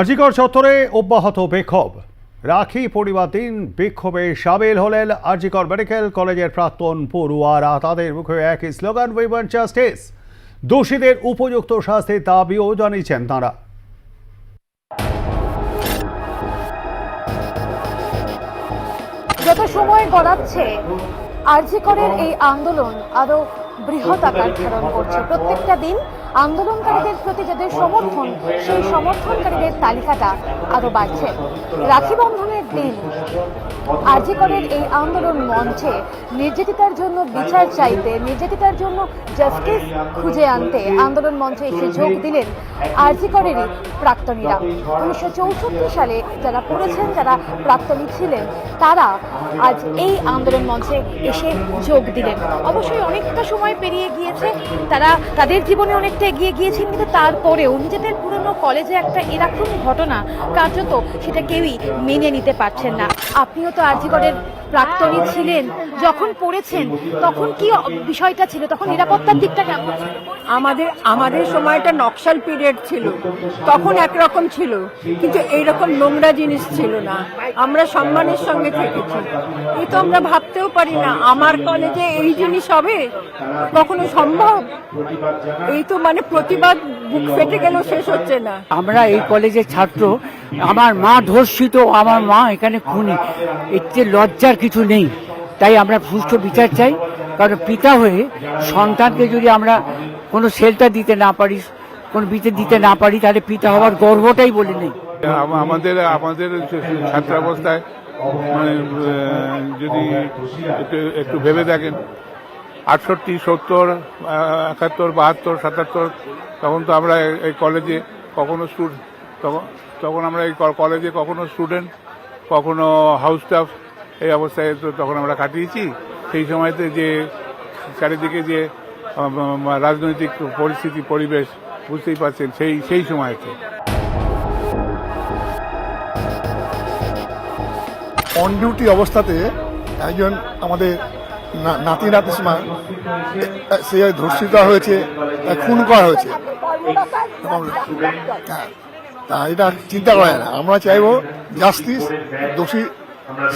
আজিকর চত্বরে অব্যাহত বিক্ষোভ। রাখি পরিবার দিন বিক্ষোভে সামিল হলেন আজিকর মেডিকেল কলেজের প্রাক্তন পড়ুয়ারা। তাদের মুখে একই স্লোগান উইমেন জাস্টিস দোষীদের উপযুক্ত শাস্তির দাবিও জানিয়েছেন তাঁরা। যত সময় গড়াচ্ছে, আরজিকরের এই আন্দোলন আরও বৃহৎ আকার ধারণ করছে। প্রত্যেকটা দিন আন্দোলনকারীদের প্রতি যাদের সমর্থন, সেই সমর্থনকারীদের তালিকাটা আরও বাড়ছে। রাখি বন্ধনের দিন। আরজিকরের এই আন্দোলন মঞ্চে নির্যাতিতার জন্য বিচার চাইতে, নির্যাতিতার জন্য জাস্টিস খুঁজে আনতে আন্দোলন মঞ্চে এসে যোগ দিলেন আরজিকরেরই প্রাক্তনীরা। উনিশশো চৌষট্টি সালে যারা পড়েছেন, যারা প্রাক্তনী ছিলেন, তারা আজ এই আন্দোলন মঞ্চে এসে যোগ দিলেন। অবশ্যই অনেকটা সময় পেরিয়ে গিয়েছে। তারা তাদের জীবনে অনেকটা এগিয়ে গিয়েছেন, কিন্তু তারপরেও নিজেদের পুরনো কলেজে একটা এরকম ঘটনা কার্যত সেটা কেউই মেনে নিতে পারছেন না। আপনিও তো আরজিগড়ের প্রাক্তনী ছিলেন, যখন পড়েছেন, তখন কি বিষয়টা ছিল? তখন নিরাপত্তার দিকটা কেমন? আমাদের আমাদের সময়টা নকশাল পিরিয়ড ছিল। তখন একরকম ছিল, কিন্তু এইরকম নোংরা জিনিস ছিল না। আমরা সম্মানের সঙ্গে থেকেছি। এই তো আমরা ভাবতেও পারি না, আমার কলেজে এই জিনিস হবে? কখনো সম্ভব? এই তো মানে প্রতিবাদ বুক ফেটে গেলেও শেষ হচ্ছে না? আমরা এই কলেজের ছাত্র আমার মা ধর্ষিত আমার মা এখানে খুনি। এতে লজ্জার কিছু নেই। তাই আমরা সুষ্ঠু বিচার চাই কারণ পিতা হয়ে সন্তানকে যদি আমরা কোনো সেলটা দিতে না পারি কোনো বিতে দিতে না পারি তাহলে পিতা হওয়ার গর্বটাই বলে নেই। আমাদের আমাদের ছাত্রাবস্থায় মানে যদি একটু একটু ভেবে দেখেন আটষট্টি, সত্তর একাত্তর, বাহাত্তর, সাতাত্তর, তখন তো আমরা এই- কলেজে কখনো তখন তখন আমরা এই কলেজে কখনো স্টুডেন্ট কখনো হাউস স্টাফ এই অবস্থায় তো তখন আমরা কাটিয়েছি। সেই সময়তে যে চারিদিকে যে রাজনৈতিক পরিস্থিতি, পরিবেশ বুঝতেই পারছেন সেই সেই সময়তে। অন ডিউটি অবস্থাতে একজন আমাদের নাতি নাতিসমা সে ধর্ষিত হয়েছে খুন করা হয়েছে। হ্যাঁ, তা এটা চিন্তা করা না। আমরা চাইব জাস্টিস দোষী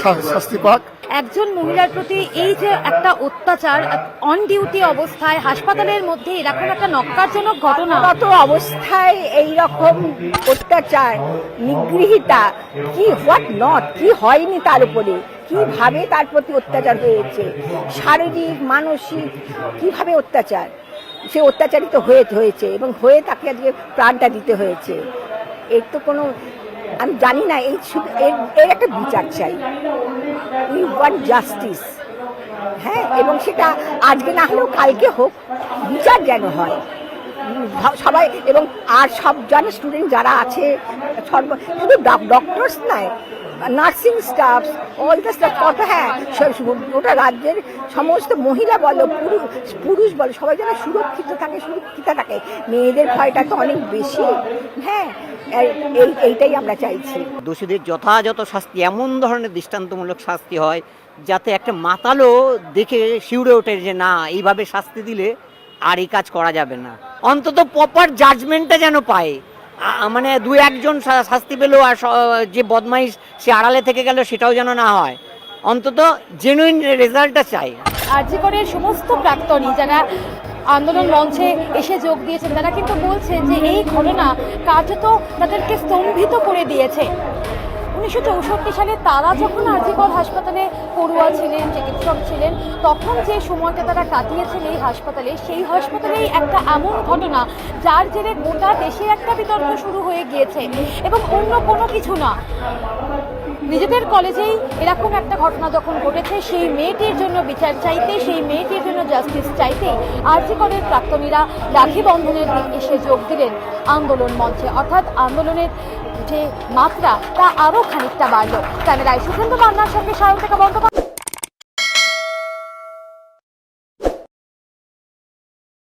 শাস্তি পাক একজন মহিলার প্রতি এই যে একটা অত্যাচার অন ডিউটি অবস্থায় হাসপাতালের মধ্যে এরকম একটা নক্কারজনক ঘটনা। কত অবস্থায় এই রকম অত্যাচার নিগৃহীতা কি হোয়াট নট কি হয়নি তার উপরে? কীভাবে তার প্রতি অত্যাচার হয়েছে? শারীরিক মানসিক কীভাবে অত্যাচার? সে অত্যাচারিত হয়ে হয়েছে এবং হয়ে তাকে আজকে প্রাণটা দিতে হয়েছে। এর তো কোনো আমি জানি না, এই এর এর একটা বিচার চাই। উই ওয়ান্ট জাস্টিস হ্যাঁ এবং সেটা আজকে না হলেও কালকে হোক, বিচার যেন হয়। সবাই এবং আর সব জন স্টুডেন্ট যারা আছে, সর্ব শুধু ডক্টরস নয় nursing staff all the staff কত হ্যাঁ গোটা রাজ্যের সমস্ত মহিলা বলো, পুরুষ পুরুষ বলো, সবাই যেন সুরক্ষিত থাকে সুরক্ষিত থাকে। মেয়েদের ভয়টা তো অনেক বেশি। হ্যাঁ এইটাই আমরা চাইছি। দোষীদের যথাযথ শাস্তি এমন ধরনের দৃষ্টান্তমূলক শাস্তি হয় যাতে একটা মাতালও দেখে শিউরে ওঠে যে না এইভাবে শাস্তি দিলে আর এই কাজ করা যাবে না। অন্তত প্রপার জাজমেন্টটা যেন পায়। মানে দু একজন শাস্তি পেল আর যে বদমাইশ সে আড়ালে থেকে গেল সেটাও যেন না হয়। অন্তত জেনুইন রেজাল্টটা চাই। আরজিকরের সমস্ত প্রাক্তনী যারা আন্দোলন মঞ্চে এসে যোগ দিয়েছেন। তারা কিন্তু বলছেন যে এই ঘটনা কার্যত তাদেরকে স্তম্ভিত করে দিয়েছে। উনিশশো চৌষট্টি সালে তারা যখন আরজিকর হাসপাতালে পড়ুয়া ছিলেন, চিকিৎসক ছিলেন, তখন যে সময়টা তারা কাটিয়েছেন এই হাসপাতালে, সেই হাসপাতালেই একটা এমন ঘটনা যার জেরে গোটা দেশে একটা বিতর্ক শুরু হয়ে গিয়েছে এবং অন্য কোনো কিছু না। নিজেদের কলেজেই এরকম একটা ঘটনা যখন ঘটেছে, সেই মেয়েটির জন্য বিচার চাইতে, সেই মেয়েটির জন্য জাস্টিস চাইতে আরজি কলের প্রাক্তনীরা রাখি বন্ধনের দিন এসে যোগ দিলেন আন্দোলন মঞ্চে। অর্থাৎ আন্দোলনের যে মাত্রা তা আরও খানিকটা বাড়ল। ক্যামেরায় সুখেন্দ্র বান্নার সঙ্গে সায়ন্তিকা বন্দ্যোপাধ্যায়।